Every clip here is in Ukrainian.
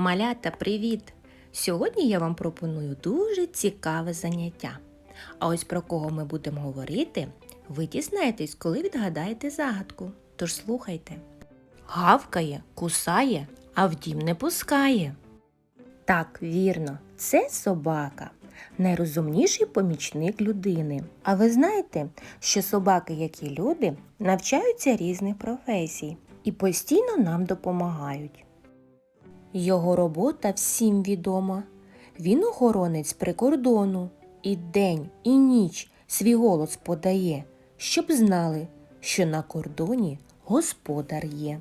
Малята, привіт! Сьогодні я вам пропоную дуже цікаве заняття. А ось про кого ми будемо говорити, ви дізнаєтесь, коли відгадаєте загадку. Тож слухайте. Гавкає, кусає, а в дім не пускає. Так, вірно, це собака. Найрозумніший помічник людини. А ви знаєте, що собаки, як і люди, навчаються різних професій і постійно нам допомагають. Його робота всім відома. Він охоронець прикордону, і день, і ніч свій голос подає, щоб знали, що на кордоні господар є.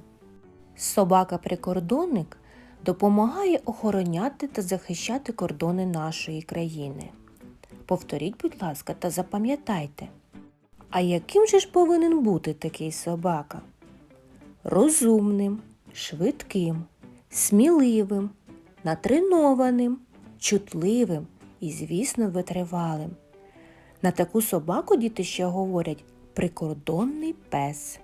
Собака-прикордонник допомагає охороняти та захищати кордони нашої країни. Повторіть, будь ласка, та запам'ятайте. А яким же ж повинен бути такий собака? Розумним, швидким, сміливим, натренованим, чутливим і, звісно, витривалим. На таку собаку діти ще говорять прикордонний пес.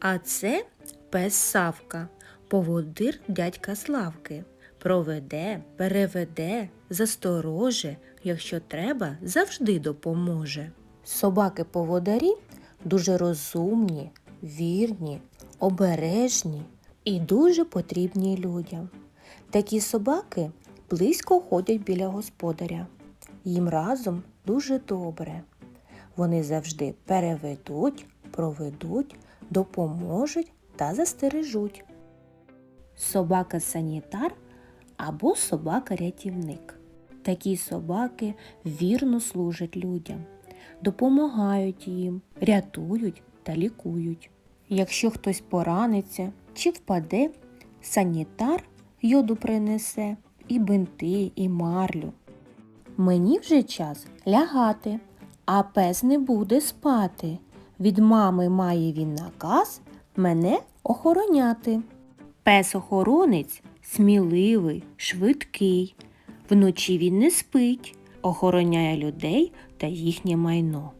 А це пес Савка, поводир дядька Славки. Проведе, переведе, застороже, якщо треба, завжди допоможе. Собаки-поводарі дуже розумні, вірні, обережні і дуже потрібні людям. Такі собаки близько ходять біля господаря. Їм разом дуже добре. Вони завжди переведуть, проведуть, допоможуть та застережуть. Собака-санітар або собака-рятівник. Такі собаки вірно служать людям, допомагають їм, рятують та лікують. Якщо хтось пораниться чи впаде, санітар йоду принесе і бинти, і марлю. Мені вже час лягати, а пес не буде спати. Від мами має він наказ мене охороняти. Пес-охоронець сміливий, швидкий. Вночі він не спить, охороняє людей та їхнє майно.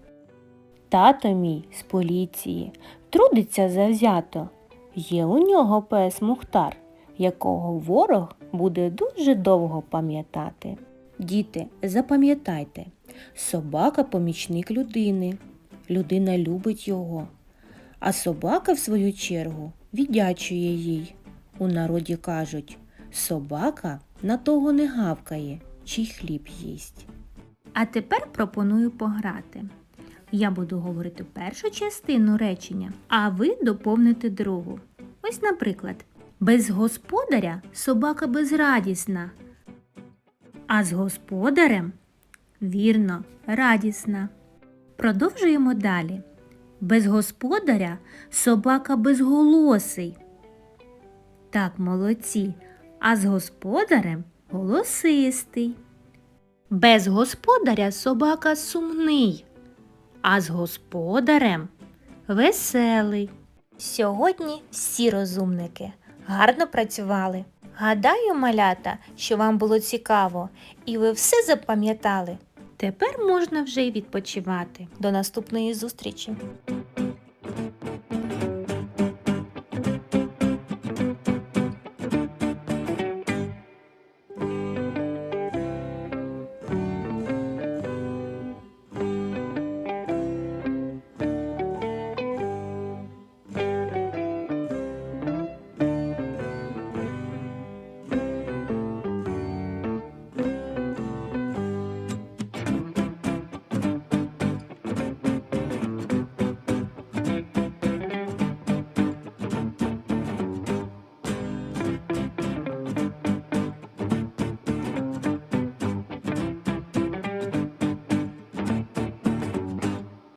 Тато мій з поліції трудиться завзято. Є у нього пес Мухтар, якого ворог буде дуже довго пам'ятати. Діти, запам'ятайте, собака помічник людини. Людина любить його, а собака, в свою чергу, віддячує їй. У народі кажуть, собака на того не гавкає, чий хліб їсть. А тепер пропоную пограти. Я буду говорити першу частину речення, а ви доповните другу. Ось, наприклад, без господаря собака безрадісна, а з господарем вірно, радісна. Продовжуємо далі. Без господаря собака безголосий. Так, молодці. А з господарем голосистий. Без господаря собака сумний, а з господарем веселий. Сьогодні всі розумники гарно працювали. Гадаю, малята, що вам було цікаво, і ви все запам'ятали. Тепер можна вже й відпочивати. До наступної зустрічі!